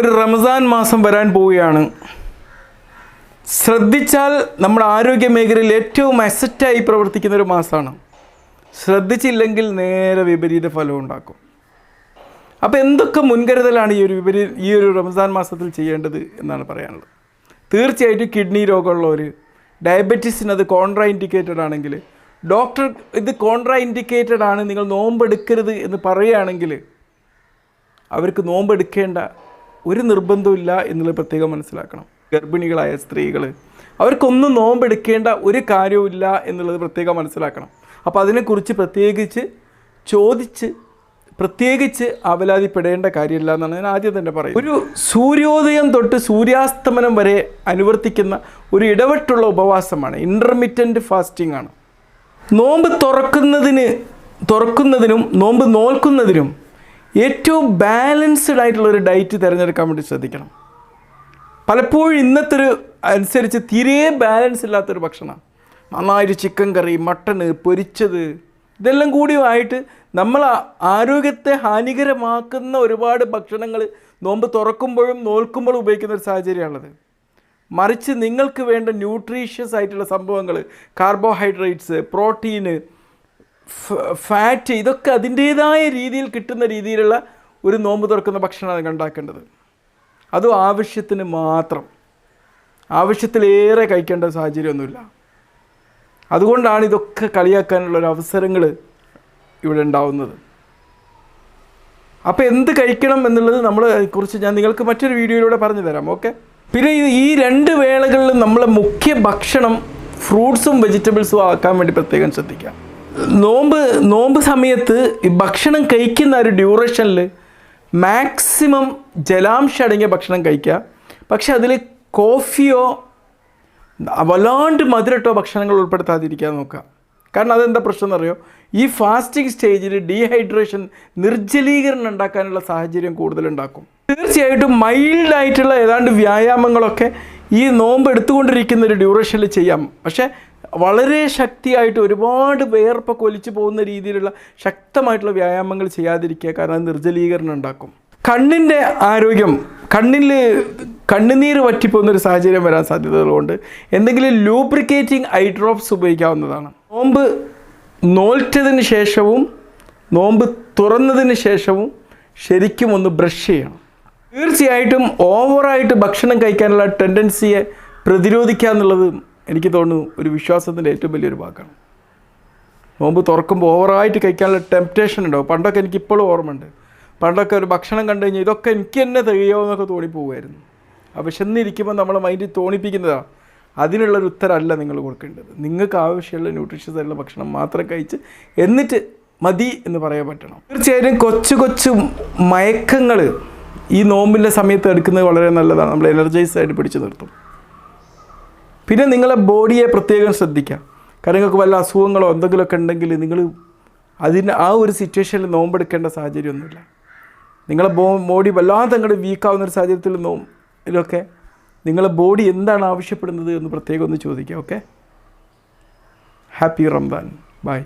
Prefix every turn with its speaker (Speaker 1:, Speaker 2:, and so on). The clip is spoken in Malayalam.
Speaker 1: ഒരു റമസാൻ മാസം വരാൻ പോവുകയാണ്. ശ്രദ്ധിച്ചാൽ നമ്മുടെ ആരോഗ്യ മേഖലയിൽ ഏറ്റവും അസറ്റായി പ്രവർത്തിക്കുന്ന ഒരു മാസമാണ് ശ്രദ്ധിച്ചില്ലെങ്കിൽ നേരെ വിപരീത ഫലം ഉണ്ടാക്കും. അപ്പോൾ എന്തൊക്കെ മുൻകരുതലാണ് ഈ ഒരു വിപരീ ഈ ഒരു റംസാൻ മാസത്തിൽ ചെയ്യേണ്ടത് എന്നാണ് പറയാനുള്ളത്. തീർച്ചയായിട്ടും കിഡ്നി രോഗമുള്ളവർ ഡയബറ്റീസിന് അത് കോൺട്രാ ഇൻഡിക്കേറ്റഡ് ആണെങ്കിൽ ഡോക്ടർ ഇത് കോൺട്രാ ഇൻഡിക്കേറ്റഡ് ആണ് നിങ്ങൾ നോമ്പെടുക്കരുത് എന്ന് പറയുകയാണെങ്കിൽ അവർക്ക് നോമ്പെടുക്കേണ്ട ഒരു നിർബന്ധമില്ല എന്നുള്ളത് പ്രത്യേകം മനസ്സിലാക്കണം. ഗർഭിണികളായ സ്ത്രീകൾ അവർക്കൊന്നും നോമ്പെടുക്കേണ്ട ഒരു കാര്യവുമില്ല എന്നുള്ളത് പ്രത്യേകം മനസ്സിലാക്കണം. അപ്പോൾ അതിനെക്കുറിച്ച് പ്രത്യേകിച്ച് ചോദിച്ച് പ്രത്യേകിച്ച് അവലാതിപ്പെടേണ്ട കാര്യമില്ല എന്നാണ് ഞാൻ ആദ്യം തന്നെ പറയുന്നത്. ഒരു സൂര്യോദയം തൊട്ട് സൂര്യാസ്തമനം വരെ അനുവർത്തിക്കുന്ന ഒരു ഇടവിട്ടുള്ള ഉപവാസമാണ്. ഇന്റർമിറ്റന്റ് ഫാസ്റ്റിംഗ് ആണ്. നോമ്പ് തുറക്കുന്നതിന് തുറക്കുന്നതിനും നോമ്പ് നോൽക്കുന്നതിനും ഏറ്റവും ബാലൻസ്ഡ് ആയിട്ടുള്ള ഒരു ഡയറ്റ് തിരഞ്ഞെടുക്കാൻ വേണ്ടി ശ്രദ്ധിക്കണം. പലപ്പോഴും ഇന്നത്തെ ഒരു അനുസരിച്ച് തീരെ ബാലൻസ് ഇല്ലാത്തൊരു ഭക്ഷണമാണ് നന്നായിട്ട് ചിക്കൻ കറി മട്ടൺ പൊരിച്ചത് ഇതെല്ലാം കൂടിയുമായിട്ട് നമ്മൾ ആരോഗ്യത്തെ ഹാനികരമാക്കുന്ന ഒരുപാട് ഭക്ഷണങ്ങൾ നോമ്പ് തുറക്കുമ്പോഴും നോൽക്കുമ്പോഴും ഉപയോഗിക്കുന്ന ഒരു സാഹചര്യമാണുള്ളത്. മറിച്ച് നിങ്ങൾക്ക് വേണ്ട ന്യൂട്രീഷ്യസ് ആയിട്ടുള്ള സംഭവങ്ങൾ കാർബോഹൈഡ്രേറ്റ്സ് പ്രോട്ടീന് ഫാറ്റ് ഇതൊക്കെ അതിന്റേതായ രീതിയിൽ കിട്ടുന്ന രീതിയിലുള്ള ഒരു നോമ്പ് തുറക്കുന്ന ഭക്ഷണമാണ് ഉണ്ടാക്കേണ്ടത്. അതും ആവശ്യത്തിന് മാത്രം. ആവശ്യത്തിലേറെ കഴിക്കേണ്ട സാഹചര്യമൊന്നുമില്ല. അതുകൊണ്ടാണ് ഇതൊക്കെ കളിയാക്കാനുള്ള ഒരു അവസരങ്ങൾ ഇവിടെ ഉണ്ടാവുന്നത്. അപ്പോൾ എന്ത് കഴിക്കണം എന്നുള്ളത് നമ്മൾ കുറിച്ച് ഞാൻ നിങ്ങൾക്ക് മറ്റൊരു വീഡിയോയിലൂടെ പറഞ്ഞു തരാം ഓക്കെ? പിന്നെ ഈ- രണ്ട് വേളകളിലും നമ്മളെ മുഖ്യ ഭക്ഷണം ഫ്രൂട്ട്സും വെജിറ്റബിൾസും ആക്കാൻ വേണ്ടി പ്രത്യേകം ശ്രദ്ധിക്കാം നോമ്പ് നോമ്പ് സമയത്ത് ഈ ഭക്ഷണം കഴിക്കുന്ന ഒരു ഡ്യൂറേഷനിൽ മാക്സിമം ജലാംശം അടങ്ങിയ ഭക്ഷണം കഴിക്കുക. പക്ഷെ അതിൽ കോഫിയോ വല്ലാണ്ട് മധുരട്ടോ ഭക്ഷണങ്ങൾ ഉൾപ്പെടുത്താതിരിക്കാൻ നോക്കുക. കാരണം അതെന്താ പ്രശ്നം എന്നറിയോ? ഈ ഫാസ്റ്റിംഗ് സ്റ്റേജിൽ ഡീഹൈഡ്രേഷൻ നിർജലീകരണം ഉണ്ടാക്കാനുള്ള സാഹചര്യം കൂടുതലുണ്ടാക്കും. തീർച്ചയായിട്ടും മൈൽഡായിട്ടുള്ള ഏതാണ്ട് വ്യായാമങ്ങളൊക്കെ ഈ നോമ്പ് എടുത്തുകൊണ്ടിരിക്കുന്ന ഒരു ഡ്യൂറേഷനിൽ ചെയ്യാം. പക്ഷേ വളരെ ശക്തിയായിട്ട് ഒരുപാട് വേർപ്പൊക്കെ ഒലിച്ചു പോകുന്ന രീതിയിലുള്ള ശക്തമായിട്ടുള്ള വ്യായാമങ്ങൾ ചെയ്യാതിരിക്കുക കാരണം അത് നിർജലീകരണം ഉണ്ടാക്കും. കണ്ണിന്റെ ആരോഗ്യം കണ്ണിൽ കണ്ണുനീര് പറ്റിപ്പോകുന്നൊരു സാഹചര്യം വരാൻ സാധ്യതകളുണ്ട്. എന്തെങ്കിലും ലൂബ്രിക്കേറ്റിംഗ് ഐ ഡ്രോപ്സ് ഉപയോഗിക്കാവുന്നതാണ്. നോമ്പ് നോൽറ്റതിന് ശേഷവും നോമ്പ് തുറന്നതിന് ശേഷവും ശരിക്കും ഒന്ന് ബ്രഷ് ചെയ്യണം. തീർച്ചയായിട്ടും ഓവറായിട്ട് ഭക്ഷണം കഴിക്കാനുള്ള ടെൻഡൻസിയെ പ്രതിരോധിക്കുക എന്നുള്ളത് എനിക്ക് തോന്നുന്നു ഒരു വിശ്വാസത്തിന്റെ ഏറ്റവും വലിയൊരു ഭാഗമാണ്. നോമ്പ് തുറക്കുമ്പോൾ ഓവറായിട്ട് കഴിക്കാനുള്ള ടെംപ്റ്റേഷൻ ഉണ്ടാവും പണ്ടൊക്കെ എനിക്ക് ഇപ്പോഴും ഓർമ്മയുണ്ട്. പണ്ടൊക്കെ ഒരു ഭക്ഷണം കണ്ടു കഴിഞ്ഞാൽ ഇതൊക്കെ എനിക്ക് തന്നെ തികയോ എന്നൊക്കെ തോന്നിപ്പോകുമായിരുന്നു ആ വിശന്നിരിക്കുമ്പോൾ നമ്മളെ മൈൻഡിൽ തോന്നിപ്പിക്കുന്നതാണ് അതിനുള്ളൊരു ഉത്തരമല്ല നിങ്ങൾ കൊടുക്കേണ്ടത്. നിങ്ങൾക്ക് ആവശ്യമുള്ള ന്യൂട്രീഷ്യസ് ആയിട്ടുള്ള ഭക്ഷണം മാത്രം കഴിച്ച് എന്നിട്ട് മതി എന്ന് പറയാൻ പറ്റണം. തീർച്ചയായും കൊച്ചു കൊച്ചു മയക്കങ്ങൾ ഈ നോമ്പിന്റെ സമയത്ത് എടുക്കുന്നത് വളരെ നല്ലതാണ്. നമ്മൾ എനർജൈസ് ആയിട്ട് പിടിച്ചു നിർത്തും. പിന്നെ നിങ്ങളെ ബോഡിയെ പ്രത്യേകം ശ്രദ്ധിക്കുക കാരണം നിങ്ങൾക്ക് വല്ല അസുഖങ്ങളോ എന്തെങ്കിലുമൊക്കെ ഉണ്ടെങ്കിൽ നിങ്ങൾ അതിന് ആ ഒരു സിറ്റുവേഷനിൽ നോമ്പെടുക്കേണ്ട സാഹചര്യമൊന്നുമില്ല. നിങ്ങളെ ബോ ബോഡി വല്ലാതെ അങ്ങോട്ട് വീക്കാവുന്ന ഒരു സാഹചര്യത്തിൽ നോമ്പിലൊക്കെ നിങ്ങളെ ബോഡി എന്താണ് ആവശ്യപ്പെടുന്നത് എന്ന് പ്രത്യേകം ഒന്ന് ചോദിക്കുക ഓക്കെ ഹാപ്പി റംദാൻ ബൈ